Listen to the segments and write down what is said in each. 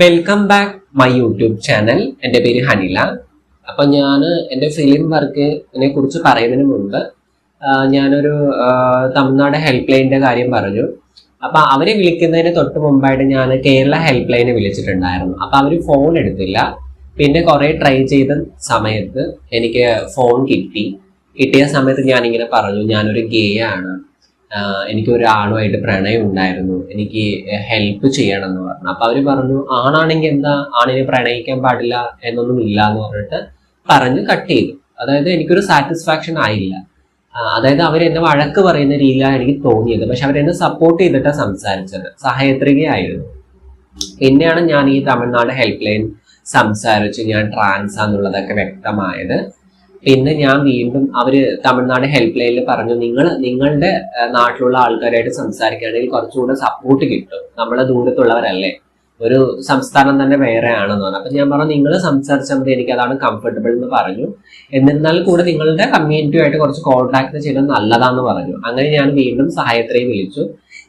Welcome back my YouTube channel എന്റെ പേര് ഹനില. അപ്പൊ ഞാൻ എന്റെ ഫിലിം വർക്കിനെ കുറിച്ച് പറയുന്നതിന് മുമ്പ് ഞാനൊരു തമിഴ്നാട് ഹെൽപ്പ് ലൈനിന്റെ കാര്യം പറഞ്ഞു. അപ്പൊ അവരെ വിളിക്കുന്നതിന് തൊട്ട് മുമ്പായിട്ട് ഞാൻ കേരള ഹെൽപ്പ് ലൈനെ വിളിച്ചിട്ടുണ്ടായിരുന്നു. അപ്പൊ അവർ ഫോൺ എടുത്തില്ല. പിന്നെ കുറെ ട്രൈ ചെയ്ത സമയത്ത് എനിക്ക് ഫോൺ കിട്ടി. കിട്ടിയ സമയത്ത് ഞാനിങ്ങനെ പറഞ്ഞു ഞാനൊരു ഗേ ആണ്. എനിക്ക് ഒരാളുമായിട്ട് പ്രണയം ഉണ്ടായിരുന്നു. എനിക്ക് ഹെൽപ്പ് ചെയ്യണം എന്ന് പറഞ്ഞു. അപ്പൊ അവർ പറഞ്ഞു ആണാണെങ്കിൽ എന്താ? ആണിനെ പ്രണയിക്കാൻ പാടില്ല എന്നൊന്നും ഇല്ല എന്ന് പറഞ്ഞിട്ട് പറഞ്ഞു കട്ട് ചെയ്തു. അതായത് എനിക്കൊരു സാറ്റിസ്ഫാക്ഷൻ ആയില്ല. അതായത് അവർ എന്നെ വഴക്ക് പറയുന്ന രീതിയിലാണ് എനിക്ക് തോന്നിയത്. പക്ഷെ അവരെന്നെ സപ്പോർട്ട് ചെയ്തിട്ടാണ് സംസാരിച്ചത്. സഹയത്രികയായിരുന്നു. പിന്നെയാണ് ഞാൻ ഈ തമിഴ്നാട് ഹെൽപ്പ് ലൈൻ സംസാരിച്ച്. ഞാൻ ട്രാൻസ് എന്നുള്ളതൊക്കെ വ്യക്തമായത്. പിന്നെ ഞാൻ വീണ്ടും അവർ തമിഴ്നാട് ഹെൽപ്പ് ലൈനിൽ പറഞ്ഞു നിങ്ങൾ നിങ്ങളുടെ നാട്ടിലുള്ള ആൾക്കാരായിട്ട് സംസാരിക്കുകയാണെങ്കിൽ കുറച്ചുകൂടെ സപ്പോർട്ട് കിട്ടും. നമ്മളെ ദൂരത്തുള്ളവരല്ലേ. ഒരു സംസ്ഥാനം തന്നെ വേറെ ആണെന്ന് പറഞ്ഞു. അപ്പൊ ഞാൻ പറഞ്ഞു നിങ്ങൾ സംസാരിച്ചാൽ മതി. എനിക്ക് അതാണ് കംഫർട്ടബിൾ എന്ന് പറഞ്ഞു. എന്നിരുന്നാൽ കൂടെ നിങ്ങളുടെ കമ്മ്യൂണിറ്റി ആയിട്ട് കുറച്ച് കോൺടാക്ട് ചെയ്തത് നല്ലതാന്ന് പറഞ്ഞു. അങ്ങനെ ഞാൻ വീണ്ടും സഹായത്രയെ വിളിച്ചു.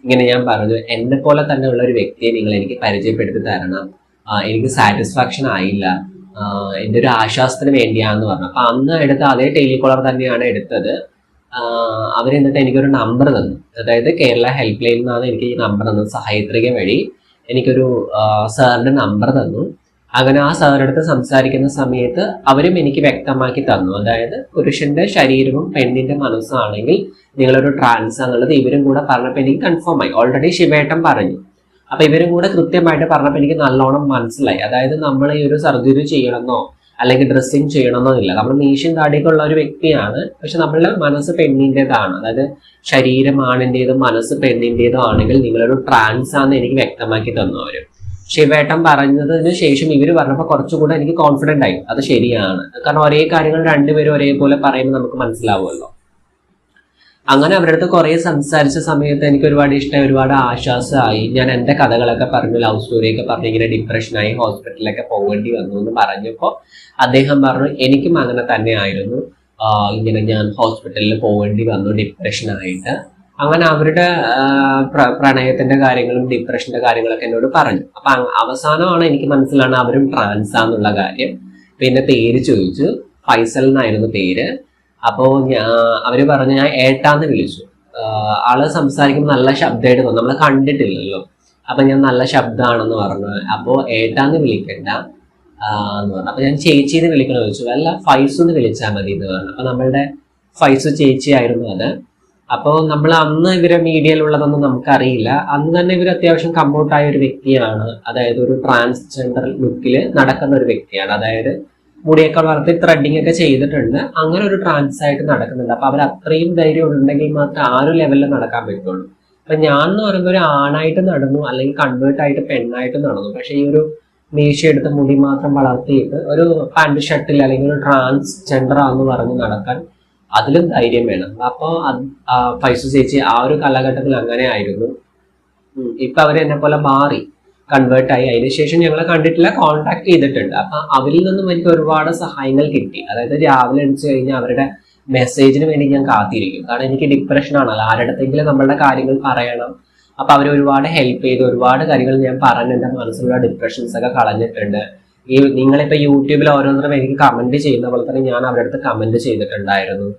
ഇങ്ങനെ ഞാൻ പറഞ്ഞു എന്നെ പോലെ തന്നെ ഉള്ള ഒരു വ്യക്തിയെ നിങ്ങൾ എനിക്ക് പരിചയപ്പെടുത്തി തരണം. എനിക്ക് സാറ്റിസ്ഫാക്ഷൻ ആയില്ല. എന്റെ ഒരു ആശ്വാസത്തിന് വേണ്ടിയാന്ന് പറഞ്ഞു. അപ്പൊ അന്ന് എടുത്ത അതേ ടെലികോളർ തന്നെയാണ് എടുത്തത്. അവർ അവർ എന്നിട്ട് എനിക്കൊരു നമ്പർ തന്നു. അതായത് കേരള ഹെൽപ്പ് ലൈനിൽ നിന്നാണ് എനിക്ക് ഈ നമ്പർ തന്നത് സഹായത്രിക വഴി. എനിക്കൊരു സാറിന്റെ നമ്പർ തന്നു. അങ്ങനെ ആ സാറിന്റെ അടുത്ത് സംസാരിക്കുന്ന സമയത്ത് അവരും എനിക്ക് വ്യക്തമാക്കി തന്നു. അതായത് പുരുഷന്റെ ശരീരവും പെണ്ണിന്റെ മനസ്സാണെങ്കിൽ നിങ്ങളൊരു ട്രാൻസ് എന്നുള്ളത് ഇവരും കൂടെ പറഞ്ഞപ്പോൾ എനിക്ക് കൺഫേം ആയി. ഓൾറെഡി ശിവേട്ടം പറഞ്ഞു. അപ്പൊ ഇവരും കൂടെ കൃത്യമായിട്ട് പറഞ്ഞപ്പോൾ എനിക്ക് നല്ലോണം മനസ്സിലായി. അതായത് നമ്മൾ ഈ ഒരു സർജറി ചെയ്യണമെന്നോ അല്ലെങ്കിൽ ഡ്രസ്സിങ് ചെയ്യണമെന്നോ ഇല്ല. നമ്മൾ മീശയും താടിയൊക്കെ ഉള്ള ഒരു വ്യക്തിയാണ് പക്ഷെ നമ്മളുടെ മനസ്സ് പെണ്ണിന്റെതാണ് അതായത് ശരീരം ആണിന്റെതും മനസ്സ് പെണ്ണിന്റെതും ആണെങ്കിൽ നിങ്ങളൊരു ട്രാൻസ് ആണെന്ന് എനിക്ക് വ്യക്തമാക്കി തന്നു അവർ. ശിവേട്ടൻ പറഞ്ഞതിന് ശേഷം ഇവർ പറഞ്ഞപ്പോൾ കുറച്ചുകൂടെ എനിക്ക് കോൺഫിഡന്റ് ആയി. അത് ശരിയാണ്. കാരണം ഒരേ കാര്യങ്ങൾ രണ്ടുപേരും ഒരേപോലെ പറയുമ്പോൾ നമുക്ക് മനസ്സിലാവുമല്ലോ. അങ്ങനെ അവരുടെ അടുത്ത് കുറെ സംസാരിച്ച സമയത്ത് എനിക്ക് ഒരുപാട് ഇഷ്ടമായി ഒരുപാട് ആശ്വാസമായി. ഞാൻ എന്റെ കഥകളൊക്കെ പറഞ്ഞു ലവ് സ്റ്റോറിയൊക്കെ പറഞ്ഞു ഇങ്ങനെ ഡിപ്രഷനായി ഹോസ്പിറ്റലിലൊക്കെ പോകേണ്ടി വന്നു എന്ന് പറഞ്ഞപ്പോൾ അദ്ദേഹം പറഞ്ഞു എനിക്കും അങ്ങനെ തന്നെ ആയിരുന്നു. ഇങ്ങനെ ഞാൻ ഹോസ്പിറ്റലിൽ പോകേണ്ടി വന്നു ഡിപ്രഷനായിട്ട് അങ്ങനെ അവരുടെ പ്രണയത്തിന്റെ കാര്യങ്ങളും ഡിപ്രഷന്റെ കാര്യങ്ങളൊക്കെ എന്നോട് പറഞ്ഞു. അപ്പൊ അവസാനമാണ് എനിക്ക് മനസ്സിലാണ് അവരും ട്രാൻസാന്നുള്ള കാര്യം. പിന്നെ പേര് ചോദിച്ചു ഫൈസൽ എന്നായിരുന്നു പേര്. അപ്പോ അവർ പറഞ്ഞു ഞാൻ ഏട്ടാന്ന് വിളിച്ചു. ആൾ സംസാരിക്കുമ്പോൾ നല്ല ശബ്ദമായിട്ട് തോന്നും. നമ്മളെ കണ്ടിട്ടില്ലല്ലോ. അപ്പൊ ഞാൻ നല്ല ശബ്ദമാണെന്ന് പറഞ്ഞു. അപ്പോ ഏട്ടാന്ന് വിളിക്കണ്ട എന്ന് പറഞ്ഞു. അപ്പൊ ഞാൻ ചേച്ചി എന്ന് വിളിക്കണ ചോദിച്ചു അല്ല ഫൈസ് എന്ന് വിളിച്ചാൽ മതി എന്ന് പറഞ്ഞു. അപ്പൊ നമ്മളുടെ ഫൈസ് ചേച്ചി ആയിരുന്നു അത്. അപ്പോൾ നമ്മൾ അന്ന് ഇവരെ മീഡിയയിലുള്ളതൊന്നും നമുക്കറിയില്ല. അന്ന് തന്നെ ഇവർ അത്യാവശ്യം കമ്പോട്ടായ ഒരു വ്യക്തിയാണ്. അതായത് ഒരു ട്രാൻസ്ജെൻഡർ ലുക്കിൽ നടക്കുന്ന ഒരു വ്യക്തിയാണ്. അതായത് മുടിയൊക്കെ വളർത്തി ത്രെഡിങ് ഒക്കെ ചെയ്തിട്ടുണ്ട്. അങ്ങനെ ഒരു ട്രാൻസ് ആയിട്ട് നടക്കുന്നുണ്ട്. അപ്പൊ അവർ അത്രയും ധൈര്യം ഉണ്ടെങ്കിൽ മാത്രമേ ആ ഒരു ലെവലിൽ നടക്കാൻ പറ്റുള്ളൂ. അപ്പൊ ഞാൻ എന്ന് പറയുമ്പോൾ ഒരു ആണായിട്ട് നടന്നു അല്ലെങ്കിൽ കൺവേർട്ട് ആയിട്ട് പെണ്ണായിട്ട് നടന്നു. പക്ഷെ ഈ ഒരു മീശ എടുത്ത് മുടി മാത്രം വളർത്തിയിട്ട് ഒരു പാൻഡ് ഷർട്ടിൽ അല്ലെങ്കിൽ ഒരു ട്രാൻസ് ജെൻഡർ ആണെന്ന് പറഞ്ഞ് നടക്കാൻ അതിലും ധൈര്യം വേണം. അപ്പൊ ഫൈസു ചേച്ചി ആ ഒരു കാലഘട്ടത്തിൽ അങ്ങനെ ആയിരുന്നു. ഇപ്പൊ അവർ എന്നെ പോലെ മാറി. കൺവേർട്ട് ആയി. അതിനുശേഷം ഞങ്ങളെ കണ്ടിട്ടില്ല കോൺടാക്ട് ചെയ്തിട്ടുണ്ട്. അപ്പൊ അവരിൽ നിന്നും എനിക്ക് ഒരുപാട് സഹായങ്ങൾ കിട്ടി. അതായത് രാവിലെ എണിച്ചു കഴിഞ്ഞാൽ അവരുടെ മെസ്സേജിന് വേണ്ടി ഞാൻ കാത്തിരിക്കും. കാരണം എനിക്ക് ഡിപ്രഷൻ ആണല്ലോ ആരുടെങ്കിലും നമ്മളുടെ കാര്യങ്ങൾ പറയണം. അപ്പൊ അവർ ഒരുപാട് ഹെൽപ്പ് ചെയ്ത് ഒരുപാട് കാര്യങ്ങൾ ഞാൻ പറഞ്ഞ് എന്റെ മനസ്സിലുള്ള ഡിപ്രഷൻസ് ഒക്കെ കളഞ്ഞിട്ടുണ്ട്. ഈ നിങ്ങളിപ്പോ യൂട്യൂബിൽ ഓരോരുത്തരും എനിക്ക് കമന്റ് ചെയ്യുന്ന പോലെ തന്നെ ഞാൻ അവരുടെ അടുത്ത് കമന്റ് ചെയ്തിട്ടുണ്ടായിരുന്നു.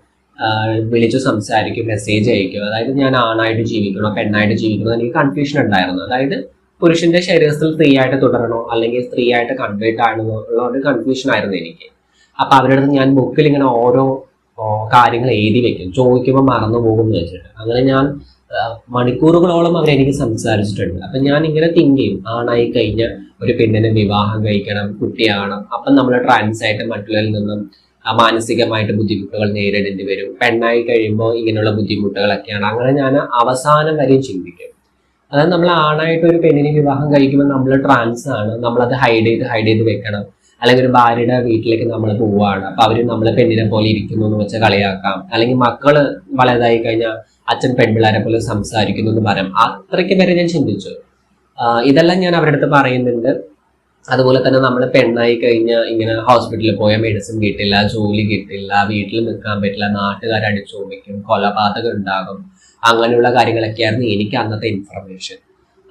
വിളിച്ചു സംസാരിക്കും മെസ്സേജ് അയക്കും. അതായത് ഞാൻ ആണായിട്ട് ജീവിക്കണോ പെണ്ണായിട്ട് ജീവിക്കണോ എനിക്ക് കൺഫ്യൂഷൻ ഉണ്ടായിരുന്നു. അതായത് പുരുഷന്റെ ശരീരത്തിൽ സ്ത്രീ ആയിട്ട് തുടരണോ? അല്ലെങ്കിൽ സ്ത്രീ ആയിട്ട് കൺവേർട്ട് ആണോ ഉള്ള ഒരു കൺഫ്യൂഷൻ ആയിരുന്നു എനിക്ക്. അപ്പൊ അവരുടെ അടുത്ത് ഞാൻ ബുക്കിൽ ഇങ്ങനെ ഓരോ കാര്യങ്ങൾ എഴുതി വെക്കും. ചോദിക്കുമ്പോൾ മറന്നു പോകും എന്ന് വെച്ചിട്ട്. അങ്ങനെ ഞാൻ മണിക്കൂറുകളോളം അവരെനിക്ക് സംസാരിച്ചിട്ടുണ്ട്. അപ്പൊ ഞാൻ ഇങ്ങനെ തിങ്ക് ചെയ്യും. ആണായി കഴിഞ്ഞ ഒരു പെണ്ണിനെ വിവാഹം കഴിക്കണം കുട്ടിയാവണം അപ്പം നമ്മൾ ട്രാൻസ് ആയിട്ട് മറ്റുള്ളവരിൽ നിന്നും മാനസികമായിട്ട് ബുദ്ധിമുട്ടുകൾ നേരിടേണ്ടി വരും. പെണ്ണായി കഴിയുമ്പോൾ ഇങ്ങനെയുള്ള ബുദ്ധിമുട്ടുകളൊക്കെയാണ്. അങ്ങനെ ഞാൻ അവസാനം വരെയും ചിന്തിക്കും. അതായത് നമ്മൾ ആണായിട്ട് ഒരു പെണ്ണിനെ വിവാഹം കഴിക്കുമ്പോൾ നമ്മൾ ട്രാൻസ് ആണ്. നമ്മളത് ഹൈഡ് ചെയ്ത് ഹൈഡ് ചെയ്ത് വെക്കണം. അല്ലെങ്കിൽ ഒരു ഭാര്യയുടെ വീട്ടിലേക്ക് നമ്മൾ പോവുകയാണ് അപ്പൊ അവർ നമ്മളെ പെണ്ണിനെ പോലെ ഇരിക്കുന്നു എന്ന് വെച്ചാൽ കളിയാക്കാം. അല്ലെങ്കിൽ മക്കൾ വലുതായി കഴിഞ്ഞാൽ അച്ഛൻ പെൺപിള്ളേരെ പോലെ സംസാരിക്കുന്നു എന്ന് പറയാം. അത്രയ്ക്ക് വരെ ഞാൻ ചിന്തിച്ചു. ഇതെല്ലാം ഞാൻ അവരുടെ അടുത്ത് പറയുന്നുണ്ട്. അതുപോലെ തന്നെ നമ്മൾ പെണ്ണായി കഴിഞ്ഞാൽ ഇങ്ങനെ ഹോസ്പിറ്റലിൽ പോയാൽ മെഡിസിൻ കിട്ടില്ല ജോലി കിട്ടില്ല വീട്ടിൽ നിൽക്കാൻ പറ്റില്ല നാട്ടുകാർ അടിച്ചോമിക്കും കൊലപാതകം ഉണ്ടാകും. അങ്ങനെയുള്ള കാര്യങ്ങളൊക്കെയായിരുന്നു എനിക്ക് അന്നത്തെ ഇൻഫർമേഷൻ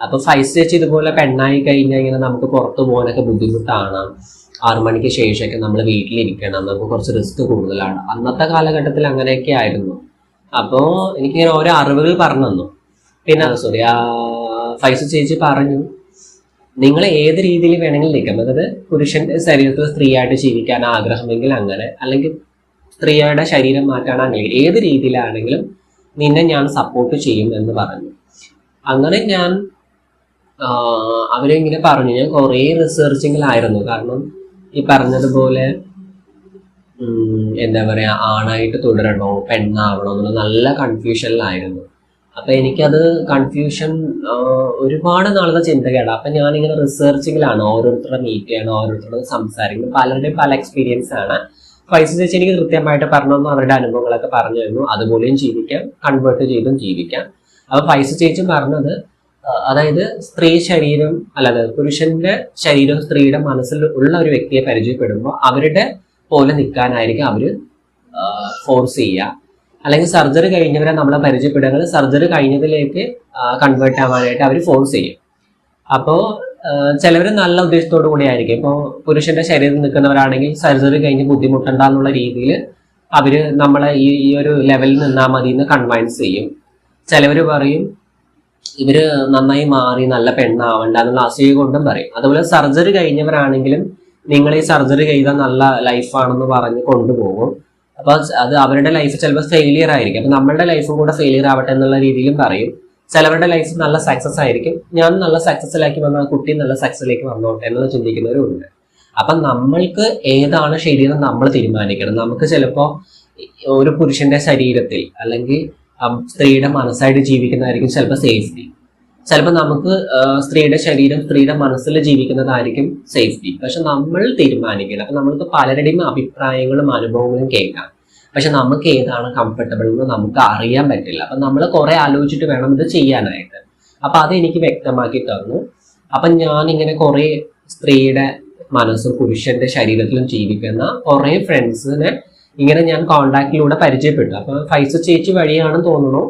അപ്പൊ ഫൈസ് സ്റ്റേച്ച് ഇതുപോലെ പെണ്ണായി കഴിഞ്ഞാൽ ഇങ്ങനെ നമുക്ക് പുറത്തു പോകാനൊക്കെ ബുദ്ധിമുട്ടാണ്. ആറു മണിക്ക് ശേഷമൊക്കെ നമ്മൾ വീട്ടിലിരിക്കണം. നമുക്ക് കുറച്ച് റിസ്ക് കൂടുതലാണ്. അന്നത്തെ കാലഘട്ടത്തിൽ അങ്ങനെയൊക്കെ ആയിരുന്നു. അപ്പോ എനിക്കിങ്ങനെ ഓരോ അറിവുകൾ പറഞ്ഞു തന്നു പിന്നെ സോറി ആ ഫൈസ ചേച്ചി പറഞ്ഞു നിങ്ങൾ ഏത് രീതിയിൽ വേണമെങ്കിൽ നിൽക്കാം. അതായത് പുരുഷന്റെ ശരീരത്തിൽ സ്ത്രീയായിട്ട് ജീവിക്കാൻ ആഗ്രഹമെങ്കിൽ അങ്ങനെ അല്ലെങ്കിൽ സ്ത്രീയുടെ ശരീരം മാറ്റാനാണെങ്കിൽ ഏത് രീതിയിലാണെങ്കിലും നിന്നെ ഞാൻ സപ്പോർട്ട് ചെയ്യും എന്ന് പറഞ്ഞു. അങ്ങനെ ഞാൻ അവരിങ്ങനെ പറഞ്ഞു. ഞാൻ കുറേ റിസർച്ചിങ്ങിലായിരുന്നു കാരണം ഈ പറഞ്ഞതുപോലെ എന്താ പറയാ ആണായിട്ട് തുടരണോ പെണ്ണാവണോ എന്നുള്ള നല്ല കൺഫ്യൂഷനിലായിരുന്നു അപ്പൊ എനിക്കത് കൺഫ്യൂഷൻ ഒരുപാട് നാളത്തെ ചിന്തകേടാ. അപ്പൊ ഞാനിങ്ങനെ റിസർച്ചിങ്ങിലാണ് ഓരോരുത്തരുടെ മീറ്റ് ചെയ്യണം ഓരോരുത്തരോട് സംസാരിക്കണം പലരുടെയും പല എക്സ്പീരിയൻസ് ആണ്. ഫൈസ് ചേച്ചി എനിക്ക് കൃത്യമായിട്ട് പറഞ്ഞു അവരുടെ അനുഭവങ്ങളൊക്കെ പറഞ്ഞു തന്നു. അതുപോലെയും ജീവിക്കാം കൺവേർട്ട് ചെയ്തും ജീവിക്കാം. അപ്പൊ ഫൈസ് ചേച്ചി പറഞ്ഞത് അതായത് സ്ത്രീ ശരീരം അല്ലാതെ പുരുഷന്റെ ശരീരം സ്ത്രീയുടെ മനസ്സിൽ ഉള്ള ഒരു വ്യക്തിയെ പരിചയപ്പെടുമ്പോൾ അവരുടെ പോലെ നിൽക്കാനായിരിക്കും അവർ ഫോഴ്സ് ചെയ്യുക. അല്ലെങ്കിൽ സർജറി കഴിഞ്ഞവരെ നമ്മളെ പരിചയപ്പെടുക സർജറി കഴിഞ്ഞതിലേക്ക് കൺവേർട്ട് ആവാനായിട്ട് അവർ ഫോഴ്സ് ചെയ്യും. അപ്പോൾ ചിലവർ നല്ല ഉദ്ദേശത്തോടു കൂടി ആയിരിക്കും ഇപ്പോൾ പുരുഷന്റെ ശരീരം നിൽക്കുന്നവരാണെങ്കിൽ സർജറി കഴിഞ്ഞ് ബുദ്ധിമുട്ടണ്ട എന്നുള്ള രീതിയിൽ അവർ നമ്മളെ ഈ ഈ ഒരു ലെവലിൽ നിന്നാൽ മതി എന്ന് കൺവൈൻസ് ചെയ്യും. ചിലവർ പറയും ഇവർ നന്നായി മാറി നല്ല പെണ്ണാവണ്ട എന്നുള്ള അസൂയ കൊണ്ടും പറയും. അതുപോലെ സർജറി കഴിഞ്ഞവരാണെങ്കിലും നിങ്ങൾ ഈ സർജറി ചെയ്താൽ നല്ല ലൈഫാണെന്ന് പറഞ്ഞ് കൊണ്ടുപോകും. അപ്പൊ അത് അവരുടെ ലൈഫ് ചിലപ്പോൾ ഫെയിലിയർ ആയിരിക്കും. അപ്പൊ നമ്മളുടെ ലൈഫും കൂടെ ഫെയിലിയർ ആവട്ടെ എന്നുള്ള രീതിയിലും പറയും. ചിലവരുടെ ലൈഫ് നല്ല സക്സസ് ആയിരിക്കും. ഞാൻ നല്ല സക്സസ്സിലേക്ക് വന്ന കുട്ടി നല്ല സക്സസിലേക്ക് വന്നോട്ടെ എന്ന് ചിന്തിക്കുന്നവരുണ്ട്. അപ്പൊ നമ്മൾക്ക് ഏതാണ് ശരിയെന്ന് നമ്മൾ തീരുമാനിക്കണം. നമുക്ക് ചിലപ്പോ ഒരു പുരുഷന്റെ ശരീരത്തിൽ അല്ലെങ്കിൽ സ്ത്രീയുടെ മനസ്സായിട്ട് ജീവിക്കുന്നതായിരിക്കും ചിലപ്പോൾ സേഫ്റ്റി ചിലപ്പോൾ നമുക്ക് സ്ത്രീയുടെ ശരീരം സ്ത്രീയുടെ മനസ്സിൽ ജീവിക്കുന്നതായിരിക്കും സേഫ്റ്റി പക്ഷെ നമ്മൾ തീരുമാനിക്കണം. അപ്പൊ നമ്മൾക്ക് പലരുടെയും അഭിപ്രായങ്ങളും അനുഭവങ്ങളും കേൾക്കാം. പക്ഷെ നമുക്ക് ഏതാണ് കംഫർട്ടബിൾ എന്ന് നമുക്ക് അറിയാൻ പറ്റില്ല. അപ്പൊ നമ്മൾ കുറെ ആലോചിച്ചിട്ട് വേണം ഇത് ചെയ്യാനായിട്ട്. അപ്പൊ അത് എനിക്ക് വ്യക്തമാക്കി തന്നു. അപ്പൊ ഞാൻ ഇങ്ങനെ കുറെ സ്ത്രീയുടെ മനസ്സും പുരുഷന്റെ ശരീരത്തിലും ജീവിക്കുന്ന കുറെ ഫ്രണ്ട്സിനെ ഇങ്ങനെ ഞാൻ കോണ്ടാക്റ്റിലൂടെ പരിചയപ്പെട്ടു. അപ്പൊ ഫൈസ ചേച്ചി വഴിയാണെന്ന് തോന്നുന്നു.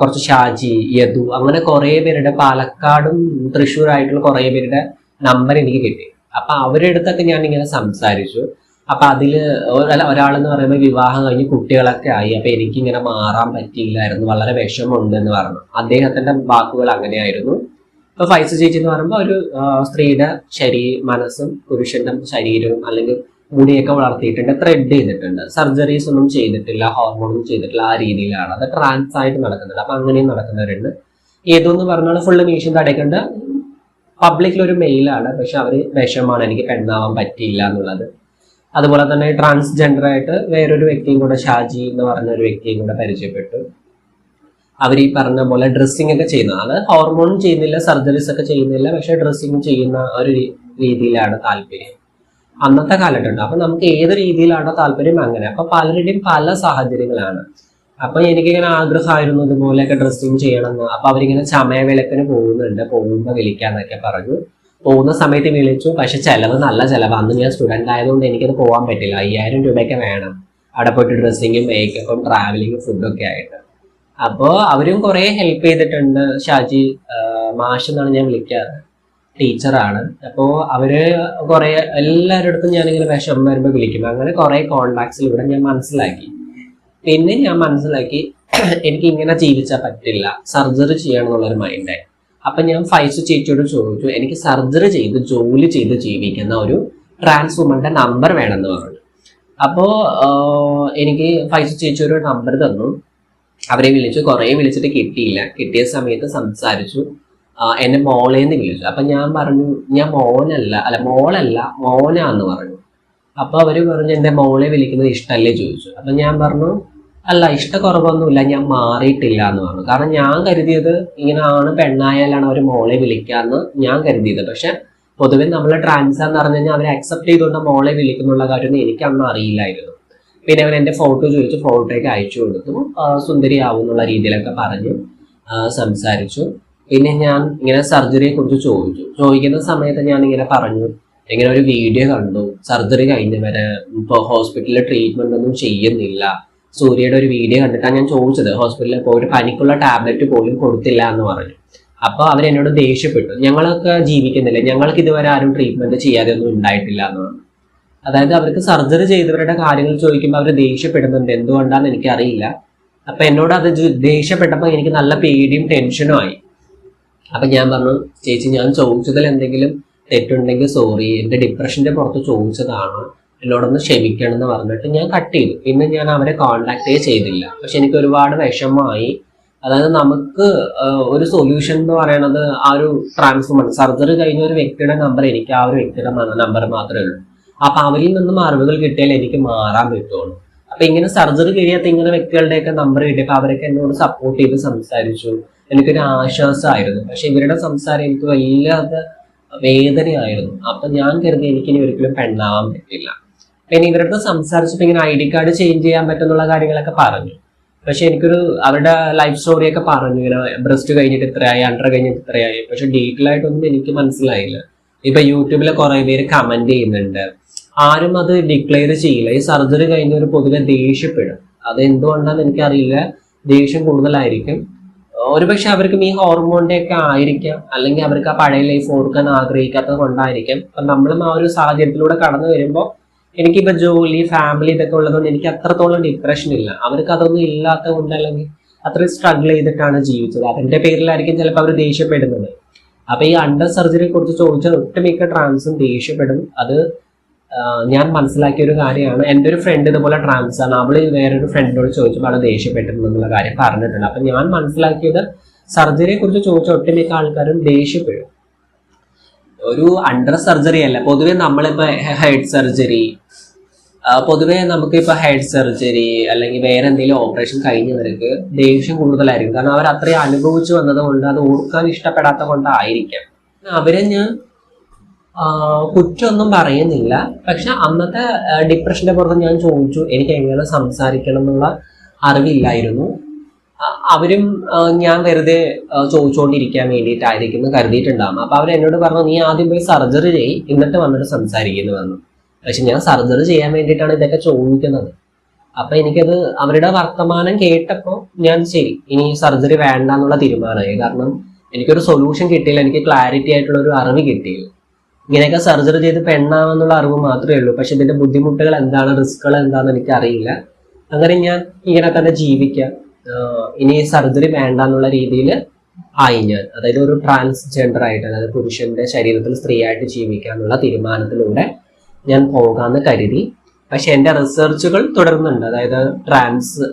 കുറച്ച് ഷാജി യദു അങ്ങനെ കുറെ പേരുടെ പാലക്കാടും തൃശ്ശൂരായിട്ടുള്ള കുറെ പേരുടെ നമ്പർ എനിക്ക് കിട്ടി. അപ്പൊ അവരുടെ അടുത്തൊക്കെ ഞാൻ ഇങ്ങനെ സംസാരിച്ചു. അപ്പൊ അതിൽ ഒരാ- ഒരാളെന്ന് പറയുമ്പോൾ വിവാഹം കഴിഞ്ഞ് കുട്ടികളൊക്കെ ആയി. അപ്പൊ എനിക്ക് ഇങ്ങനെ മാറാൻ പറ്റിയില്ലായിരുന്നു. വളരെ വിഷമമുണ്ട് എന്ന് പറഞ്ഞു. അദ്ദേഹത്തിന്റെ വാക്കുകൾ അങ്ങനെയായിരുന്നു. ഇപ്പൊ ഫൈസ ചേച്ചി എന്ന് പറയുമ്പോൾ ഒരു സ്ത്രീയുടെ ശരീ മനസ്സും പുരുഷന്റെ ശരീരവും അല്ലെങ്കിൽ മുടിയൊക്കെ വളർത്തിയിട്ടുണ്ട്. ത്രെഡ് ചെയ്തിട്ടുണ്ട്. സർജറീസ് ഒന്നും ചെയ്തിട്ടില്ല ഹോർമോണൊന്നും ചെയ്തിട്ടില്ല ആ രീതിയിലാണ്. അത് ട്രാൻസ് ആയിട്ട് നടക്കുന്നുണ്ട്. അപ്പൊ അങ്ങനെയും നടക്കുന്നവരുണ്ട്. ഏതോന്ന് പറഞ്ഞാൽ ഫുള്ള് മീഷൻ തടയ്ക്കേണ്ട. പബ്ലിക്കിൽ ഒരു മെയിലാണ് പക്ഷെ അവർ വിഷമാണ് എനിക്ക് പെണ്ണാവാൻ പറ്റിയില്ല എന്നുള്ളത്. അതുപോലെ തന്നെ ട്രാൻസ്ജെൻഡർ ആയിട്ട് വേറൊരു വ്യക്തിയും കൂടെ ഷാജി എന്ന് പറഞ്ഞ ഒരു വ്യക്തിയും കൂടെ പരിചയപ്പെട്ടു. അവർ ഈ പറഞ്ഞ പോലെ ഡ്രസ്സിംഗ് ഒക്കെ ചെയ്യുന്നതാണ് ഹോർമോൺ ചെയ്യുന്നില്ല സർജറീസ് ഒക്കെ ചെയ്യുന്നില്ല പക്ഷെ ഡ്രസ്സിംഗ് ചെയ്യുന്ന ഒരു രീതിയിലാണ് താല്പര്യം. അന്നത്തെ കാലഘട്ടം. അപ്പൊ നമുക്ക് ഏത് രീതിയിലാണോ താല്പര്യം? അങ്ങനെ. അപ്പൊ പലരുടെയും പല സാഹചര്യങ്ങളാണ്. അപ്പൊ എനിക്കിങ്ങനെ ആഗ്രഹമായിരുന്നു ഇതുപോലെയൊക്കെ ഡ്രസ്സിങ് ചെയ്യണമെന്ന്. അപ്പൊ അവരിങ്ങനെ ചമയവിളക്കിന് പോകുന്നുണ്ട്. പോകുമ്പോ വിളിക്കാന്നൊക്കെ പറഞ്ഞു. പോകുന്ന സമയത്ത് വിളിച്ചു. പക്ഷെ ചിലവ് നല്ല ചിലവാണ് അന്ന് ഞാൻ സ്റ്റുഡന്റ് ആയതുകൊണ്ട് എനിക്കത് പോകാൻ പറ്റില്ല. അയ്യായിരം രൂപയൊക്കെ വേണം. അവിടെ പോയിട്ട് ഡ്രസ്സിങ്ങും മേക്കപ്പും ട്രാവലിങ്ങും ഫുഡൊക്കെ ആയിട്ട്. അപ്പോൾ അവരും കുറേ ഹെൽപ്പ് ചെയ്തിട്ടുണ്ട്. ഷാജി മാഷ് എന്നാണ് ഞാൻ വിളിക്കാറ്. ടീച്ചറാണ് അപ്പോൾ അവർ കുറേ എല്ലാവരുടെ അടുത്തും ഞാനിങ്ങനെ വിഷമം വരുമ്പോൾ വിളിക്കും. അങ്ങനെ കുറേ കോണ്ടാക്ട്സിൽ ഇവിടെ ഞാൻ മനസ്സിലാക്കി. പിന്നെ ഞാൻ മനസ്സിലാക്കി എനിക്ക് ഇങ്ങനെ ജീവിച്ചാൽ പറ്റില്ല. സർജറി ചെയ്യണം എന്നുള്ളൊരു മൈൻഡായി അപ്പൊ ഞാൻ ഫൈസ ചേച്ചിയോട് ചോദിച്ചു എനിക്ക് സർജറി ചെയ്ത് ജോലി ചെയ്ത് ജീവിക്കുന്ന ഒരു ട്രാൻസ് വുമന്റെ നമ്പർ വേണമെന്ന് പറഞ്ഞു. അപ്പോ എനിക്ക് ഫൈസ ചേച്ചി ഒരു നമ്പർ തന്നു. അവരെ വിളിച്ചു കുറേ വിളിച്ചിട്ട് കിട്ടിയില്ല. കിട്ടിയ സമയത്ത് സംസാരിച്ചു. എന്നെ മോളേന്ന് വിളിച്ചു. അപ്പൊ ഞാൻ പറഞ്ഞു ഞാൻ മോനല്ല അല്ല മോളല്ല മോനാന്ന് പറഞ്ഞു. അപ്പൊ അവർ പറഞ്ഞു എന്റെ മോളെ വിളിക്കുന്നത് ഇഷ്ടല്ലേ? ചോദിച്ചു. അപ്പൊ ഞാൻ പറഞ്ഞു അല്ല ഇഷ്ടക്കുറവൊന്നുമില്ല. ഞാൻ മാറിയിട്ടില്ല എന്ന് പറഞ്ഞു. കാരണം ഞാൻ കരുതിയത് ഇങ്ങനെ ആണ് പെണ്ണായാലാണ് അവർ മോളെ വിളിക്കാന്ന് ഞാൻ കരുതിയത്. പക്ഷെ പൊതുവെ നമ്മൾ ട്രാൻസ് എന്ന് പറഞ്ഞു കഴിഞ്ഞാൽ അവരെ അക്സെപ്റ്റ് ചെയ്തുകൊണ്ട് മോളെ വിളിക്കുന്നുള്ള കാര്യമൊന്നും എനിക്ക് അന്ന് അറിയില്ലായിരുന്നു. പിന്നെ അവൻ എന്റെ ഫോട്ടോ ചോദിച്ചു ഫോട്ടോയൊക്കെ അയച്ചു കൊടുത്തു. സുന്ദരിയാവും എന്നുള്ള രീതിയിലൊക്കെ പറഞ്ഞു സംസാരിച്ചു. പിന്നെ ഞാൻ ഇങ്ങനെ സർജറിയെ കുറിച്ച് ചോദിച്ചു. ചോദിക്കുന്ന സമയത്ത് ഞാൻ ഇങ്ങനെ പറഞ്ഞു ഇങ്ങനെ ഒരു വീഡിയോ കണ്ടു. സർജറി കഴിഞ്ഞവരെ ഇപ്പോൾ ഹോസ്പിറ്റലിൽ ട്രീറ്റ്മെന്റ് ഒന്നും ചെയ്യുന്നില്ല. സൂര്യയുടെ ഒരു വീഡിയോ കണ്ടിട്ടാണ് ഞാൻ ചോദിച്ചത്. ഹോസ്പിറ്റലിൽ പോയിട്ട് പനിക്കുള്ള ടാബ്ലറ്റ് പോലും കൊടുത്തില്ല എന്ന് പറഞ്ഞു. അപ്പൊ അവരെന്നോട് ദേഷ്യപ്പെട്ടു. ഞങ്ങളൊക്കെ ജീവിക്കുന്നില്ല? ഞങ്ങൾക്ക് ഇതുവരെ ആരും ട്രീറ്റ്മെന്റ് ചെയ്യാതെ ഒന്നും ഉണ്ടായിട്ടില്ല എന്ന് പറഞ്ഞു. അതായത് അവർക്ക് സർജറി ചെയ്തവരുടെ കാര്യങ്ങൾ ചോദിക്കുമ്പോൾ അവർ ദേഷ്യപ്പെടുന്നുണ്ട്. എന്തുകൊണ്ടാന്ന് എനിക്കറിയില്ല. അപ്പൊ എന്നോട് അത് ദേഷ്യപ്പെട്ടപ്പോൾ എനിക്ക് നല്ല പേടിയും ടെൻഷനും ആയി. അപ്പൊ ഞാൻ പറഞ്ഞു ചേച്ചി ഞാൻ ചോദിച്ചതിൽ എന്തെങ്കിലും തെറ്റുണ്ടെങ്കിൽ സോറി എന്റെ ഡിപ്രഷന്റെ പുറത്ത് ചോദിച്ചതാണ്. എന്നോടൊന്ന് ക്ഷമിക്കണം എന്ന് പറഞ്ഞിട്ട് ഞാൻ കട്ട് ചെയ്തു. പിന്നെ ഞാൻ അവരെ കോണ്ടാക്ടേ ചെയ്തില്ല. പക്ഷെ എനിക്ക് ഒരുപാട് വിഷമമായി. അതായത് നമുക്ക് ഒരു സൊല്യൂഷൻ എന്ന് പറയുന്നത് ആ ഒരു ട്രാൻസ്ഫോമർ സർജറി കഴിഞ്ഞ ഒരു വ്യക്തിയുടെ നമ്പർ എനിക്ക് ആ ഒരു വ്യക്തിയുടെ നമ്പർ മാത്രമേ ഉള്ളൂ. അപ്പൊ അവരിൽ നിന്നും അറിവുകൾ കിട്ടിയാൽ എനിക്ക് മാറാൻ പറ്റുള്ളൂ. അപ്പൊ ഇങ്ങനെ സർജറി കഴിയാത്ത ഇങ്ങനെ വ്യക്തികളുടെയൊക്കെ നമ്പർ കിട്ടിയപ്പോൾ അവരൊക്കെ എന്നോട് സപ്പോർട്ട് ചെയ്ത് സംസാരിച്ചു. എനിക്കൊരു ആശ്വാസമായിരുന്നു. പക്ഷെ ഇവരുടെ സംസാരം എനിക്ക് വല്ലാതെ വേദനയായിരുന്നു. അപ്പൊ ഞാൻ കരുതി എനിക്കിനി ഒരിക്കലും പെണ്ണാവാൻ പറ്റില്ല. പിന്നെ ഇവരുടെ സംസാരിച്ചപ്പോൾ ഇങ്ങനെ ഐ ഡി കാർഡ് ചേഞ്ച് ചെയ്യാൻ പറ്റുന്നുള്ള കാര്യങ്ങളൊക്കെ പറഞ്ഞു. പക്ഷെ എനിക്കൊരു അവരുടെ ലൈഫ് സ്റ്റോറിയൊക്കെ പറഞ്ഞു. ഇങ്ങനെ ബ്രസ്റ്റ് കഴിഞ്ഞിട്ട് ഇത്രയായി അണ്ടർ കഴിഞ്ഞിട്ട് ഇത്രയായി. പക്ഷെ ഡീറ്റെയിൽ ആയിട്ടൊന്നും എനിക്ക് മനസ്സിലായില്ല. ഇപ്പൊ യൂട്യൂബിൽ കുറെ പേര് കമന്റ് ചെയ്യുന്നുണ്ട്. ആരും അത് ഡിക്ലെയർ ചെയ്യില്ല. ഈ സർജറി കഴിഞ്ഞ കഴിഞ്ഞവർ പൊതുവെ ദേഷ്യപ്പെടും. അത് എന്തുകൊണ്ടാന്ന് എനിക്കറിയില്ല. ദേഷ്യം കൂടുതലായിരിക്കും. ഒരുപക്ഷെ അവർക്ക് ഈ ഹോർമോണിന്റെ ഒക്കെ ആയിരിക്കാം. അല്ലെങ്കിൽ അവർക്ക് ആ പഴയ ലൈഫ് ഓർക്കാൻ ആഗ്രഹിക്കാത്തത് കൊണ്ടായിരിക്കാം. അപ്പൊ നമ്മളും ആ ഒരു സാഹചര്യത്തിലൂടെ കടന്നു വരുമ്പോൾ എനിക്കിപ്പോ ജോലി ഫാമിലി ഇതൊക്കെ ഉള്ളതുകൊണ്ട് എനിക്ക് അത്രത്തോളം ഡിപ്രഷൻ ഇല്ല. അവർക്ക് അതൊന്നും ഇല്ലാത്ത കൊണ്ട് അല്ലെങ്കിൽ അത്രയും സ്ട്രഗിൾ ചെയ്തിട്ടാണ് ജീവിച്ചത്. അതിന്റെ പേരിലായിരിക്കും ചിലപ്പോൾ അവർ ദേഷ്യപ്പെടുന്നത്. അപ്പൊ ഈ അണ്ടർ സർജറിയെ കുറിച്ച് ചോദിച്ചാൽ ഒട്ടുമിക്ക ട്രാൻസും ദേഷ്യപ്പെടും. അത് ഞാൻ മനസ്സിലാക്കിയ ഒരു കാര്യമാണ്. എന്റെ ഒരു ഫ്രണ്ട് ഇതുപോലെ ട്രാൻസ് ആണ്. അവൾ വേറൊരു ഫ്രണ്ടിനോട് ചോദിച്ചപ്പോൾ അവൾ ദേഷ്യപ്പെട്ടിട്ടുണ്ടെന്നുള്ള കാര്യം പറഞ്ഞിട്ടുണ്ട് അപ്പൊ ഞാൻ മനസ്സിലാക്കിയത് സർജറിയെ കുറിച്ച് ചോദിച്ച ഒട്ടുമിക്ക ആൾക്കാരും ദേഷ്യപ്പെടും. ഒരു അണ്ടർ സർജറി അല്ല. പൊതുവെ നമ്മളിപ്പോ ഹെഡ് സർജറി പൊതുവെ നമുക്കിപ്പോ ഹെഡ് സർജറി അല്ലെങ്കിൽ വേറെ എന്തെങ്കിലും ഓപ്പറേഷൻ കഴിഞ്ഞവർക്ക് ദേഷ്യം കൂടുതലായിരിക്കും. കാരണം അവർ അത്രയും അനുഭവിച്ചു വന്നത് കൊണ്ട് അത് ഓർക്കാൻ ഇഷ്ടപ്പെടാത്ത കൊണ്ടായിരിക്കാം. അവരെ ഞാൻ കുറ്റമൊന്നും പറയുന്നില്ല. പക്ഷെ അന്നത്തെ ഡിപ്രഷന്റെ പുറത്ത് ഞാൻ ചോദിച്ചു എനിക്ക് എങ്ങനെ സംസാരിക്കണം എന്നുള്ള അറിവില്ലായിരുന്നു. അവരും ഞാൻ വെറുതെ ചോദിച്ചുകൊണ്ടിരിക്കാൻ വേണ്ടിയിട്ടായിരിക്കും എന്ന് കരുതിയിട്ടുണ്ടാകും അപ്പൊ അവർ എന്നോട് പറഞ്ഞു നീ ആദ്യം പോയി സർജറി ചെയ്യി. എന്നിട്ട് വന്നിട്ട് സംസാരിക്കുന്നു വന്നു. പക്ഷെ ഞാൻ സർജറി ചെയ്യാൻ വേണ്ടിയിട്ടാണ് ഇതൊക്കെ ചോദിക്കുന്നത്. അപ്പൊ എനിക്കത് അവരുടെ വർത്തമാനം കേട്ടപ്പോൾ ഞാൻ ശരി ഇനി സർജറി വേണ്ട എന്നുള്ള തീരുമാനമായി. കാരണം എനിക്കൊരു സൊല്യൂഷൻ കിട്ടിയില്ല എനിക്ക് ക്ലാരിറ്റി ആയിട്ടുള്ള ഒരു അറിവ് കിട്ടിയില്ല. ഇങ്ങനെയൊക്കെ സർജറി ചെയ്ത് പെണ്ണാമെന്നുള്ള അറിവ് മാത്രമേ ഉള്ളൂ. പക്ഷെ ഇതിന്റെ ബുദ്ധിമുട്ടുകൾ എന്താണ് റിസ്കുകൾ എന്താണെന്ന് എനിക്ക് അറിയില്ല അങ്ങനെ ഞാൻ ഇങ്ങനെ തന്നെ ജീവിക്കാം. ഇനി സർജറി വേണ്ട എന്നുള്ള രീതിയിൽ ആയി ഞാൻ. അതായത് ഒരു ട്രാൻസ്ജെൻഡർ ആയിട്ട് അതായത് പുരുഷന്റെ ശരീരത്തിൽ സ്ത്രീ ആയിട്ട് ജീവിക്കാനുള്ള തീരുമാനത്തിലൂടെ ഞാൻ പോകാമെന്ന് കരുതി. പക്ഷെ എന്റെ റിസർച്ചുകൾ തുടരുന്നുണ്ട് അതായത് ട്രാൻസ്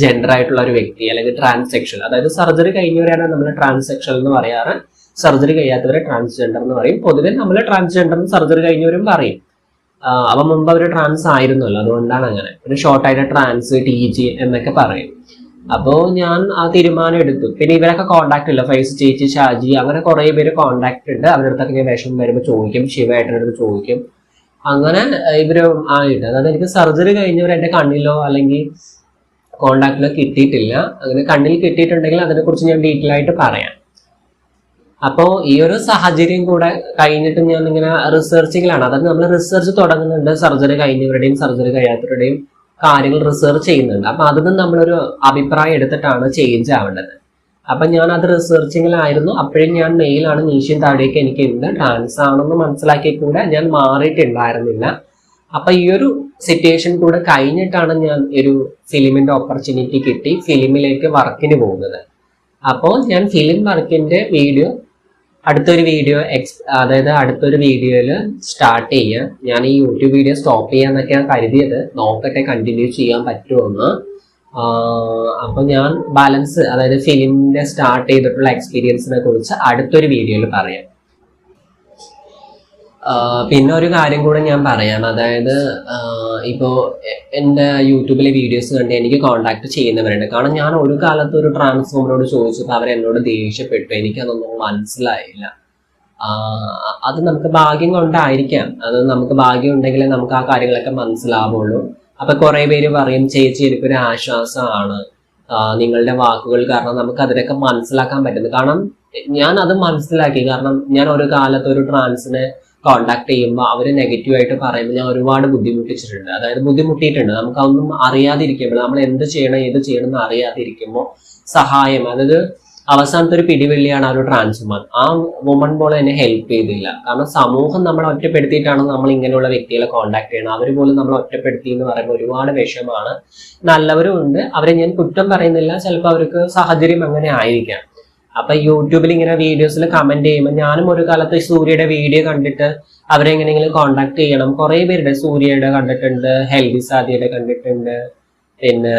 ജെൻഡർ ആയിട്ടുള്ള ഒരു വ്യക്തി അല്ലെങ്കിൽ ട്രാൻസെക്ഷൽ അതായത് സർജറി കഴിഞ്ഞവരെയാണ് നമ്മൾ ട്രാൻസെക്ഷൽ എന്ന് പറയാറ്. സർജറി കഴിയാത്തവരെ ട്രാൻസ്ജെൻഡർ എന്ന് പറയും. പൊതുവെ നമ്മൾ ട്രാൻസ്ജെൻഡർ സർജറി കഴിഞ്ഞവരും പറയും. അപ്പം മുമ്പ് അവർ ട്രാൻസ് ആയിരുന്നല്ലോ. അതുകൊണ്ടാണ് അങ്ങനെ. പിന്നെ ഷോർട്ടായിട്ട് ട്രാൻസ് ടി ജി എന്നൊക്കെ പറയും. അപ്പോൾ ഞാൻ ആ തീരുമാനം എടുത്തു. പിന്നെ ഇവരൊക്കെ കോണ്ടാക്ട് ഇല്ല. ഫൈസ് ചേച്ചി ഷാജി അങ്ങനെ കുറെ പേര് കോണ്ടാക്ട് ഉണ്ട് അവരുടെ അടുത്തൊക്കെ ഞാൻ വിഷമം വരുമ്പോൾ ചോദിക്കും. ശിവേട്ടന്റെ അടുത്ത് ചോദിക്കും. അങ്ങനെ ഇവർ ആയിട്ട്. അതായത് എനിക്ക് സർജറി കഴിഞ്ഞവർ എന്റെ കണ്ണിലോ അല്ലെങ്കിൽ കോണ്ടാക്റ്റിലോ കിട്ടിയിട്ടില്ല. അങ്ങനെ കണ്ണിൽ കിട്ടിയിട്ടുണ്ടെങ്കിൽ അതിനെക്കുറിച്ച് ഞാൻ ഡീറ്റെയിൽ ആയിട്ട് പറയാം. അപ്പോൾ ഈ ഒരു സാഹചര്യം കൂടെ കഴിഞ്ഞിട്ട് ഞാൻ ഇങ്ങനെ റിസർച്ചിങ്ങിലാണ് അതായത് നമ്മൾ റിസർച്ച് തുടങ്ങുന്നുണ്ട്. സർജറി കഴിഞ്ഞവരുടെയും സർജറി കഴിയാത്തവരുടെയും. കാര്യങ്ങൾ റിസർച്ച് ചെയ്യുന്നുണ്ട്. അപ്പൊ അതിൽ നിന്ന് നമ്മളൊരു അഭിപ്രായം എടുത്തിട്ടാണ് ചേഞ്ച് ആവേണ്ടത്. അപ്പൊ ഞാൻ അത് റിസർച്ചിങ്ങിലായിരുന്നു അപ്പോഴും ഞാൻ മെയിലാണ് നീഷ്യം താഴേക്ക് എനിക്ക് ഉണ്ട് ഡാൻസ് ആണെന്ന് മനസ്സിലാക്കി കൂടെ ഞാൻ മാറിയിട്ടുണ്ടായിരുന്നില്ല. അപ്പൊ ഈ ഒരു സിറ്റുവേഷൻ കൂടെ കഴിഞ്ഞിട്ടാണ് ഞാൻ ഒരു ഫിലിമിന്റെ ഓപ്പർച്യൂണിറ്റി കിട്ടി. ഫിലിമിലേക്ക് വർക്കിന് പോകുന്നത്. അപ്പോൾ ഞാൻ ഫിലിം വർക്കിന്റെ വീഡിയോ അടുത്തൊരു വീഡിയോ എക്സ് അതായത് അടുത്തൊരു വീഡിയോയിൽ സ്റ്റാർട്ട് ചെയ്യുക ഞാൻ ഈ യൂട്യൂബ് വീഡിയോ സ്റ്റോപ്പ് ചെയ്യാന്നൊക്കെയാണ് കരുതിയത്. നോക്കട്ടെ കണ്ടിന്യൂ ചെയ്യാൻ പറ്റുമെന്ന് അപ്പൊ ഞാൻ ബാലൻസ് അതായത് ഫിലിമിന്റെ സ്റ്റാർട്ട് ചെയ്തിട്ടുള്ള എക്സ്പീരിയൻസിനെ കുറിച്ച് അടുത്തൊരു വീഡിയോയിൽ പറയാം. പിന്നെ ഒരു കാര്യം കൂടെ ഞാൻ പറയാം. അതായത് ഇപ്പോൾ ഇപ്പോ എന്റെ യൂട്യൂബിലെ വീഡിയോസ് കണ്ട് എനിക്ക് കോണ്ടാക്ട് ചെയ്യുന്നവരുണ്ട്. കാരണം ഞാൻ ഒരു കാലത്ത് ഒരു ട്രാൻസ്ഫോമറോട് ചോദിച്ചപ്പോൾ അവർ എന്നോട് ദേഷ്യപ്പെട്ടു. എനിക്കതൊന്നും മനസ്സിലായില്ല. അത് നമുക്ക് ഭാഗ്യം കൊണ്ടായിരിക്കാം. അത് നമുക്ക് ഭാഗ്യം ഉണ്ടെങ്കിലേ നമുക്ക് ആ കാര്യങ്ങളൊക്കെ മനസ്സിലാവുള്ളൂ. അപ്പൊ കുറെ പേര് പറയും ചേച്ചി എനിക്കൊരു ആശ്വാസമാണ്. നിങ്ങളുടെ വാക്കുകൾ കാരണം നമുക്ക് അതിനൊക്കെ മനസ്സിലാക്കാൻ പറ്റുന്നു. കാരണം ഞാൻ അത് മനസ്സിലാക്കി. കാരണം ഞാൻ ഒരു കാലത്ത് ഒരു ട്രാൻസിനെ കോണ്ടാക്ട് ചെയ്യുമ്പോൾ അവർ നെഗറ്റീവായിട്ട് പറയുമ്പോൾ ഞാൻ ഒരുപാട് ബുദ്ധിമുട്ടിച്ചിട്ടുണ്ട്. അതായത് ബുദ്ധിമുട്ടിയിട്ടുണ്ട്. നമുക്ക് അതൊന്നും അറിയാതിരിക്കുമ്പോൾ നമ്മൾ എന്ത് ചെയ്യണം ഏത് ചെയ്യണം എന്ന് അറിയാതിരിക്കുമ്പോൾ സഹായം അതായത് അവസാനത്തെ ഒരു പിടിവെള്ളിയാണ് ആ ഒരു ട്രാൻസ്ഫോമർ ആ വുമൺ പോലെ എന്നെ ഹെൽപ്പ് ചെയ്തില്ല. കാരണം സമൂഹം നമ്മളെ ഒറ്റപ്പെടുത്തിയിട്ടാണ് നമ്മൾ ഇങ്ങനെയുള്ള വ്യക്തികളെ കോണ്ടാക്ട് ചെയ്യണം അവർ പോലും നമ്മളെ ഒറ്റപ്പെടുത്തി എന്ന് പറയുമ്പോൾ ഒരുപാട് വിഷമമാണ്. നല്ലവരും ഉണ്ട്. അവരെ ഞാൻ കുറ്റം പറയുന്നില്ല. ചിലപ്പോൾ അവർക്ക് സാഹചര്യം അങ്ങനെ ആയിരിക്കാം. അപ്പൊ യൂട്യൂബിൽ ഇങ്ങനെ വീഡിയോസിൽ കമന്റ് ചെയ്യുമ്പോൾ ഞാനും ഒരു കാലത്ത് സൂര്യയുടെ വീഡിയോ കണ്ടിട്ട് അവരെ എങ്ങനെയെങ്കിലും കോണ്ടാക്ട് ചെയ്യണം. കുറെ പേരുടെ സൂര്യയുടെ കണ്ടിട്ടുണ്ട് ഹെൽദി സാദിയുടെ കണ്ടിട്ടുണ്ട് പിന്നെ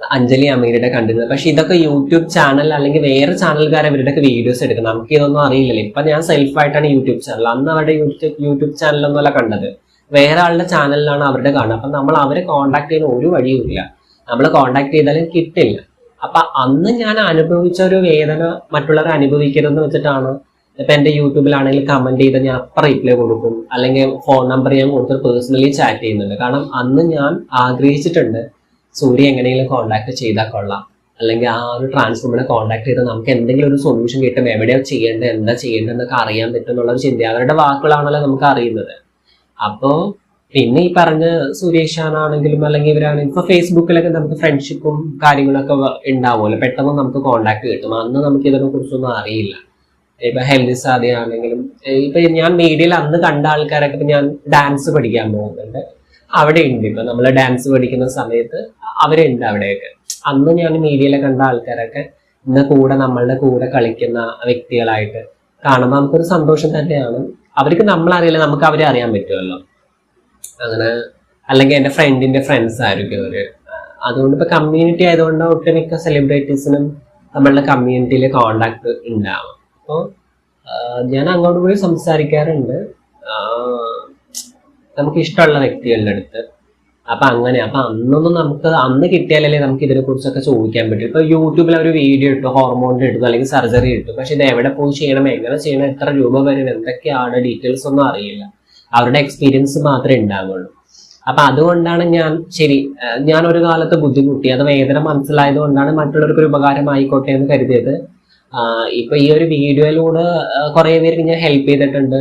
അഞ്ജലി അമീരുടെ കണ്ടിട്ടുണ്ട്. പക്ഷെ ഇതൊക്കെ യൂട്യൂബ് ചാനൽ അല്ലെങ്കിൽ വേറെ ചാനൽക്കാർ അവരുടെയൊക്കെ വീഡിയോസ് എടുക്കുന്നത്. നമുക്ക് ഇതൊന്നും അറിയില്ലല്ലോ. ഇപ്പൊ ഞാൻ സെൽഫായിട്ടാണ് യൂട്യൂബ് ചാനൽ അന്ന് അവരുടെ യൂട്യൂബ് യൂട്യൂബ് ചാനലൊന്നുമല്ല കണ്ടത്. വേറെ ആളുടെ ചാനലിലാണ് അവരുടെ കാണുന്നത് അപ്പൊ നമ്മൾ അവരെ കോണ്ടാക്ട് ചെയ്യുന്ന ഒരു വഴിയുമില്ല നമ്മൾ കോണ്ടാക്ട് ചെയ്താലും കിട്ടില്ല. അപ്പൊ അന്ന് ഞാൻ അനുഭവിച്ച ഒരു വേദന മറ്റുള്ളവർ അനുഭവിക്കരുതെന്ന് വെച്ചിട്ടാണ് ഇപ്പൊ എന്റെ യൂട്യൂബിലാണെങ്കിൽ കമന്റ് ചെയ്ത് ഞാൻ അപ്പം റീപ്ലൈ കൊടുക്കും. അല്ലെങ്കിൽ ഫോൺ നമ്പർ ഞാൻ കൊടുത്തിട്ട് പേഴ്സണലി ചാറ്റ് ചെയ്യുന്നുണ്ട്. കാരണം അന്ന് ഞാൻ ആഗ്രഹിച്ചിട്ടുണ്ട് സൂര്യ എങ്ങനെയെങ്കിലും കോണ്ടാക്ട് ചെയ്താൽ കൊള്ളാം. അല്ലെങ്കിൽ ആ ഒരു ട്രാൻസ്ഫോമിനെ കോണ്ടാക്ട് ചെയ്ത് നമുക്ക് എന്തെങ്കിലും ഒരു സൊല്യൂഷൻ കിട്ടും. എവിടെയാണ് ചെയ്യേണ്ടത്? എന്താ ചെയ്യേണ്ടത് എന്നൊക്കെ അറിയാൻ പറ്റും എന്നുള്ള ഒരു ചിന്ത അവരുടെ വാക്കുകളാണല്ലോ നമുക്ക് അറിയുന്നത്. അപ്പോ പിന്നെ ഈ പറഞ്ഞ സുരേഷാനാണെങ്കിലും അല്ലെങ്കിൽ ഇവരാണെങ്കിലും ഇപ്പൊ ഫേസ്ബുക്കിലൊക്കെ നമുക്ക് ഫ്രണ്ട്ഷിപ്പും കാര്യങ്ങളൊക്കെ ഉണ്ടാവുമല്ലോ. പെട്ടെന്ന് നമുക്ക് കോണ്ടാക്ട് കിട്ടും. അന്ന് നമുക്ക് ഇതിനെ കുറിച്ചൊന്നും അറിയില്ല. ഇപ്പൊ ഹെൽദി സാധ്യയാണെങ്കിലും ഇപ്പൊ ഞാൻ മീഡിയയിൽ അന്ന് കണ്ട ആൾക്കാരൊക്കെ ഇപ്പൊ ഞാൻ ഡാൻസ് പഠിക്കാൻ പോകുന്നുണ്ട്. അവിടെ ഉണ്ട് ഇപ്പൊ. നമ്മൾ ഡാൻസ് പഠിക്കുന്ന സമയത്ത് അവരുണ്ട് അവിടെയൊക്കെ. അന്ന് ഞാൻ മീഡിയയിലെ കണ്ട ആൾക്കാരൊക്കെ ഇന്ന് കൂടെ നമ്മളുടെ കൂടെ കളിക്കുന്ന വ്യക്തികളായിട്ട് കാണുമ്പോൾ നമുക്കൊരു സന്തോഷം തന്നെയാണ്. അവർക്ക് നമ്മളറിയില്ല നമുക്ക് അവരെ അറിയാൻ പറ്റുമല്ലോ. അങ്ങനെ അല്ലെങ്കിൽ എന്റെ ഫ്രണ്ടിന്റെ ഫ്രണ്ട്സ് ആയിരിക്കും അവർ. അതുകൊണ്ട് ഇപ്പൊ കമ്മ്യൂണിറ്റി ആയതുകൊണ്ട് ഒട്ടുമിക്ക സെലിബ്രിറ്റീസിനും നമ്മളുടെ കമ്മ്യൂണിറ്റിയിൽ കോണ്ടാക്ട് ഉണ്ടാവും. അപ്പോൾ ഞാൻ അങ്ങോട്ട് പോയി സംസാരിക്കാറുണ്ട്. നമുക്ക് ഇഷ്ടമുള്ള വ്യക്തികളുടെ അടുത്ത്. അപ്പൊ അങ്ങനെ അപ്പൊ അന്നൊന്നും നമുക്ക് അന്ന് കിട്ടിയാലല്ലേ നമുക്ക് ഇതിനെ കുറിച്ചൊക്കെ ചോദിക്കാൻ പറ്റും. ഇപ്പൊ യൂട്യൂബിൽ ഒരു വീഡിയോ ഇട്ടു ഹോർമോണിന്റെ ഇട്ടു അല്ലെങ്കിൽ സർജറി ഇട്ടു. പക്ഷെ ഇത് എവിടെ പോയി ചെയ്യണം എങ്ങനെ ചെയ്യണം എത്ര രൂപ വരും എന്തൊക്കെയാണ് ഡീറ്റെയിൽസ് ഒന്നും അറിയില്ല. അവരുടെ എക്സ്പീരിയൻസ് മാത്രമേ ഉണ്ടാവുള്ളൂ. അപ്പൊ അതുകൊണ്ടാണ് ഞാൻ ശരി ഞാൻ ഒരു കാലത്ത് ബുദ്ധിമുട്ടി. അത് വേദന മനസ്സിലായത് കൊണ്ടാണ് മറ്റുള്ളവർക്ക് ഒരു ഉപകാരമായിക്കോട്ടെ എന്ന് കരുതിയത്. ഇപ്പൊ ഈ ഒരു വീഡിയോയിലൂടെ കുറെ പേർക്ക് ഞാൻ ഹെൽപ്പ് ചെയ്തിട്ടുണ്ട്.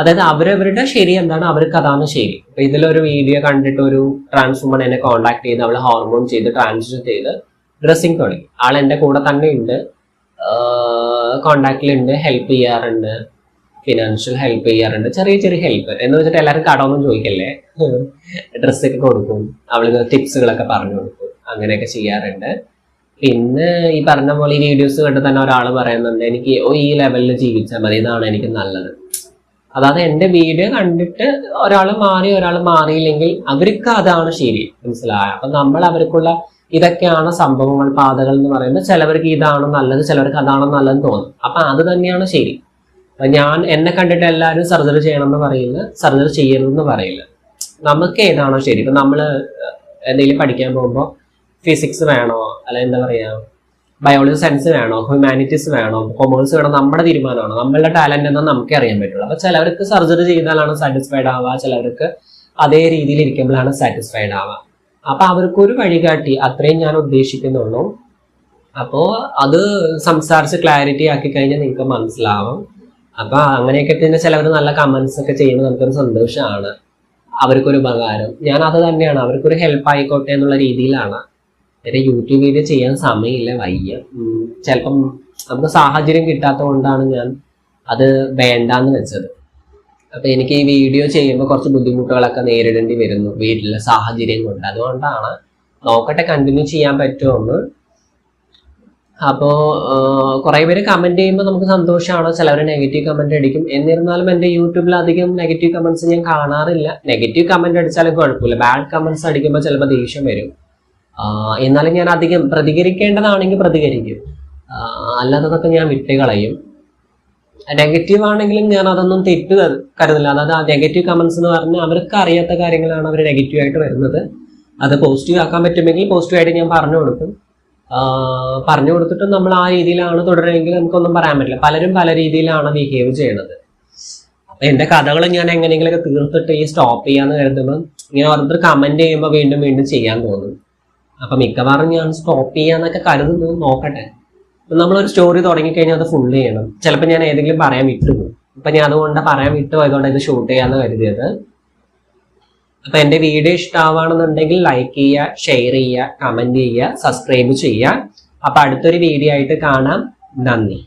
അതായത് അവരവരുടെ ശരി എന്താണ് അവർക്ക് അതാണ് ശരി. ഇപ്പൊ ഇതിലൊരു വീഡിയോ കണ്ടിട്ട് ഒരു ട്രാൻസ്ഫോമർ എന്നെ കോണ്ടാക്ട് ചെയ്ത് അവളെ ഹോർമോൺ ചെയ്ത് ട്രാൻസ്ഫർ ചെയ്ത് ഡ്രസ്സിങ് തുടങ്ങി. ആൾ എന്റെ കൂടെ തന്നെ ഉണ്ട്. കോണ്ടാക്റ്റിലുണ്ട് ഹെൽപ്പ് ചെയ്യാറുണ്ട്. ഫിനാൻഷ്യൽ ഹെൽപ്പ് ചെയ്യാറുണ്ട്. ചെറിയ ചെറിയ ഹെൽപ്പ് എന്ന് വെച്ചിട്ട് എല്ലാവരും കടമൊന്നും ചോദിക്കല്ലേ? ഡ്രസ്സൊക്കെ കൊടുക്കും. അവൾക്ക് ടിപ്സുകളൊക്കെ പറഞ്ഞു കൊടുക്കും. അങ്ങനെയൊക്കെ ചെയ്യാറുണ്ട്. പിന്നെ ഈ പറഞ്ഞ പോലെ ഈ വീഡിയോസ് കണ്ട് തന്നെ ഒരാൾ പറയുന്നുണ്ട് എനിക്ക് ഓ ഈ ലെവലിൽ ജീവിച്ചാൽ മതി. ഇതാണ് എനിക്ക് നല്ലത്. അതായത് എന്റെ വീഡിയോ കണ്ടിട്ട് ഒരാൾ മാറി ഒരാൾ മാറിയില്ലെങ്കിൽ അവർക്ക് അതാണ് ശരി. മനസ്സിലായ? അപ്പൊ നമ്മൾ അവർക്കുള്ള ഇതൊക്കെയാണ് സംഭവങ്ങൾ പാതകൾ എന്ന് പറയുന്നത്. ചിലവർക്ക് ഇതാണ് നല്ലത് ചിലവർക്ക് അതാണ് നല്ലതെന്ന് തോന്നും. അപ്പൊ അത് തന്നെയാണ് ശരി. ഞാൻ എന്നെ കണ്ടിട്ട് എല്ലാവരും സർജറി ചെയ്യണം എന്ന് പറയില്ല സർജറി ചെയ്യരുതെന്ന് പറയില്ല. നമുക്ക് ഏതാണോ ശരി. ഇപ്പൊ നമ്മൾ എന്തെങ്കിലും പഠിക്കാൻ പോകുമ്പോൾ ഫിസിക്സ് വേണോ? അല്ല എന്താ പറയാ? ബയോളജി സയൻസ് വേണോ? ഹ്യൂമാനിറ്റീസ് വേണോ? കൊമേഴ്സ് വേണോ? നമ്മുടെ തീരുമാനമാണ്? നമ്മളുടെ ടാലന്റ് എന്ന് നമുക്കേ അറിയാൻ പറ്റുള്ളൂ. അപ്പോൾ ചിലവർക്ക് സർജറി ചെയ്താലാണ് സാറ്റിസ്ഫൈഡ് ആവുക. ചിലവർക്ക് അതേ രീതിയിൽ ഇരിക്കുമ്പോഴാണ് സാറ്റിസ്ഫൈഡ് ആവുക. അപ്പൊ അവർക്കൊരു വഴികാട്ടി അത്രയും ഞാൻ ഉദ്ദേശിക്കുന്നുള്ളൂ. അപ്പോൾ അത് സംസാരിച്ച് ക്ലാരിറ്റി ആക്കി കഴിഞ്ഞാൽ നിങ്ങൾക്ക് മനസ്സിലാവും. അപ്പൊ അങ്ങനെയൊക്കെ തന്നെ ചിലവർ നല്ല കമന്റ്സ് ഒക്കെ ചെയ്യുമ്പോൾ നമുക്കൊരു സന്തോഷമാണ്. അവർക്കൊരു ഉപകാരം. ഞാൻ അത് തന്നെയാണ്. അവർക്കൊരു ഹെൽപ്പ് ആയിക്കോട്ടെ എന്നുള്ള രീതിയിലാണ്. എന്റെ യൂട്യൂബ് വീഡിയോ ചെയ്യാൻ സമയമില്ല വയ്യ. ചിലപ്പം നമുക്ക് സാഹചര്യം കിട്ടാത്ത കൊണ്ടാണ് ഞാൻ അത് വേണ്ടാന്ന് വെച്ചത്. അപ്പൊ എനിക്ക് ഈ വീഡിയോ ചെയ്യുമ്പോൾ കുറച്ച് ബുദ്ധിമുട്ടുകളൊക്കെ നേരിടേണ്ടി വരുന്നു വീട്ടിലെ സാഹചര്യം കൊണ്ട്. അതുകൊണ്ടാണ് നോക്കട്ടെ കണ്ടിന്യൂ ചെയ്യാൻ പറ്റുമെന്ന് അപ്പോ കുറെ പേര് കമന്റ് ചെയ്യുമ്പോൾ നമുക്ക് സന്തോഷമാണ് ചിലവർ നെഗറ്റീവ് കമന്റ് അടിക്കും. എന്നിരുന്നാലും എന്റെ യൂട്യൂബിൽ അധികം നെഗറ്റീവ് കമന്റ്സ് ഞാൻ കാണാറില്ല. നെഗറ്റീവ് കമന്റ് അടിച്ചാലും കുഴപ്പമില്ല. ബാഡ് കമന്റ്സ് അടിക്കുമ്പോൾ ചിലപ്പോൾ ദേഷ്യം വരും. എന്നാലും ഞാൻ അധികം പ്രതികരിക്കേണ്ടതാണെങ്കിൽ പ്രതികരിക്കും. അല്ലാത്തതൊക്കെ ഞാൻ വിട്ടുകളയും നെഗറ്റീവ് ആണെങ്കിലും ഞാൻ അതൊന്നും തെറ്റ് കരു- കരുതില്ല. അതായത് ആ നെഗറ്റീവ് കമൻസ് എന്ന് പറഞ്ഞാൽ അവർക്ക് അറിയാത്ത കാര്യങ്ങളാണ് അവർ നെഗറ്റീവായിട്ട് വരുന്നത്. അത് പോസിറ്റീവ് ആക്കാൻ പറ്റുമെങ്കിൽ പോസിറ്റീവായിട്ട് ഞാൻ പറഞ്ഞു കൊടുക്കും. പറഞ്ഞു കൊടുത്തിട്ട് നമ്മൾ ആ രീതിയിലാണ് തുടരുമെങ്കിൽ നമുക്കൊന്നും പറയാൻ പറ്റില്ല. പലരും പല രീതിയിലാണ് ബിഹേവ് ചെയ്യണത്. അപ്പൊ എന്റെ കഥകൾ ഞാൻ എങ്ങനെയെങ്കിലൊക്കെ തീർത്തിട്ട് ഈ സ്റ്റോപ്പ് ചെയ്യാന്ന് കരുതുമ്പോൾ ഇങ്ങനെ ഓരോരുത്തർ കമന്റ് ചെയ്യുമ്പോൾ വീണ്ടും വീണ്ടും ചെയ്യാൻ തോന്നും. അപ്പൊ മിക്കവാറും ഞാൻ സ്റ്റോപ്പ് ചെയ്യാന്നൊക്കെ കരുതുന്നു നോക്കട്ടെ. നമ്മളൊരു സ്റ്റോറി തുടങ്ങിക്കഴിഞ്ഞാൽ അത് ഫുൾ ചെയ്യണം. ചിലപ്പോൾ ഞാൻ ഏതെങ്കിലും പറയാൻ വിട്ടു പോകും ഇപ്പൊ ഞാൻ അതുകൊണ്ട് പറയാൻ വിട്ടുപോയതുകൊണ്ട് ഇത് ഷൂട്ട് ചെയ്യാന്ന് കരുതിയത്. അപ്പൊ എന്റെ വീഡിയോ ഇഷ്ടമാവാണെന്നുണ്ടെങ്കിൽ ലൈക്ക് ചെയ്യുക ഷെയർ ചെയ്യുക കമന്റ് ചെയ്യുക സബ്സ്ക്രൈബ് ചെയ്യുക. അപ്പൊ അടുത്തൊരു വീഡിയോ ആയിട്ട് കാണാം. നന്ദി.